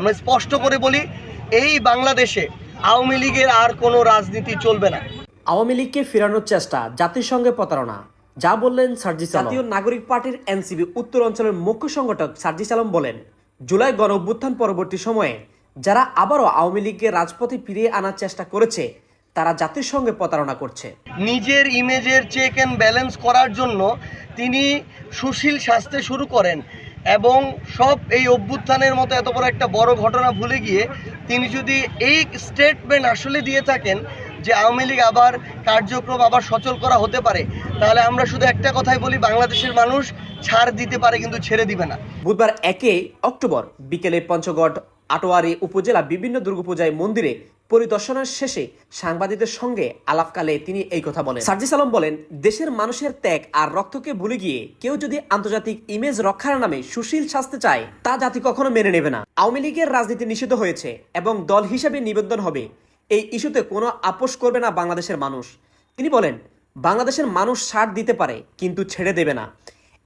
আমরা স্পষ্ট করে বলি এই বাংলাদেশে আওয়ামী লীগের আর কোনো রাজনীতি চলবে না। আওয়ামী লীগকে ফেরানোর চেষ্টা জাতির সঙ্গে প্রতারণা যা বললেন সার্জিস জাতীয় নাগরিক পার্টির এনসিবি উত্তর অঞ্চলের মুখ্য সংগঠক সার্জিস আলম বলেন জুলাই গণ অভ্যুত্থান পরবর্তী সময়ে যারা আবারও আওয়ামী লীগকে রাজপথে ফিরিয়ে আনার চেষ্টা করেছে তারা জাতির সঙ্গে প্রতারণা করছে। নিজের ইমেজের চেক অ্যান্ড ব্যালেন্স করার জন্য তিনি সুশীল শাস্তে শুরু করেন। এবং সব এই অভ্যুত্থানের মতো এত বড় একটা বড় ঘটনা ভুলে গিয়ে তিনি যদি এই স্টেটমেন্ট আসলে দিয়ে থাকেন যে আওয়ামী লীগ আবার কার্যক্রম আবার সচল করা হতে পারে, তাহলে আমরা শুধু একটা কথাই বলি, বাংলাদেশের মানুষ ছাড় দিতে পারে কিন্তু ছেড়ে দিবে না। বুধবার একে অক্টোবর বিকেলে পঞ্চগড় আটোয়ারি উপজেলা বিভিন্ন দুর্গাপূজায় মন্দিরে পরিদর্শনের শেষে সাংবাদিকদের সঙ্গে আলাপকালে তিনি এই কথা বলেন। সার্জিস আলম বলেন, দেশের মানুষের ত্যাগ আর রক্তকে ভুলে গিয়ে কেউ যদি আন্তর্জাতিক ইমেজ রক্ষার নামে সুশীল শাস্তে চায়, তা জাতি কখনো মেনে নেবে না। আওয়ামী লীগের রাজনীতি নিষিদ্ধ হয়েছে এবং দল হিসেবে নিবেদন হবে। এই ইস্যুতে কোনো আপোষ করবে না বাংলাদেশের মানুষ। তিনি বলেন, বাংলাদেশের মানুষ সার দিতে পারে, কিন্তু ছেড়ে দেবে না।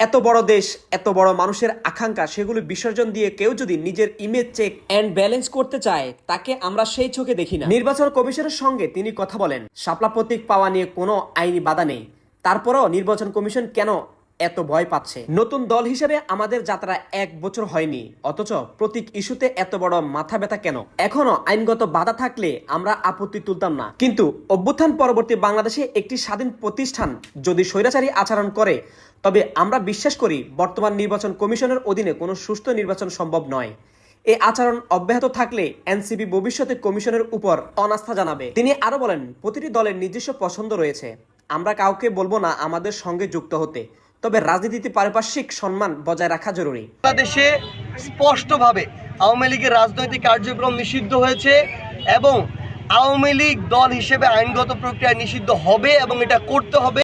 এত বড় দেশ, এত বড় মানুষের আকাঙ্ক্ষা, সেগুলো বিসর্জন দিয়ে কেউ যদি নিজের ইমেজ চেক অ্যান্ড ব্যালেন্স করতে চায়, তাকে আমরা সেই চোখে দেখি না। নির্বাচন কমিশনের সঙ্গে তিনি কথা বলেন। শাপলা প্রতীক পাওয়া নিয়ে কোনো আইনি বাধা নেই। তারপরও নির্বাচন কমিশন কেন এত ভয় পাচ্ছে। নতুন দল হিসেবে আমাদের যাত্রা এক বছর হয়নি। অথচ প্রতীক ইস্যুতে এত বড় মাথা ব্যথা কেন? এখনও আইনগত বাধা থাকলে আমরা আপত্তি তুলতাম না। কিন্তু অভ্যুত্থান পরবর্তী বাংলাদেশে একটি স্বাধীন প্রতিষ্ঠান যদি স্বৈরাচারী আচরণ করে, তবে আমরা বিশ্বাস করি বর্তমান নির্বাচন কমিশনের অধীনে কোনো সুষ্ঠু নির্বাচন সম্ভব নয়। এ আচরণ অব্যাহত থাকলে এনসিপি ভবিষ্যতে কমিশনের উপর অনাস্থা জানাবে। তিনি আরও বলেন, প্রতিটি দলের নিজস্ব পছন্দ রয়েছে। আমরা কাউকে বলব না আমাদের সঙ্গে যুক্ত হতে। তবে রাজনীতিতে পারিপার্শ্বিক সম্মান বজায় রাখা জরুরি। বাংলাদেশে স্পষ্টভাবে আওয়ামী লীগের রাজনৈতিক কার্যক্রম নিষিদ্ধ হয়েছে এবং আওয়ামী লীগ দল হিসেবে আইনগত প্রক্রিয়ায় নিষিদ্ধ হবে এবং এটা করতে হবে।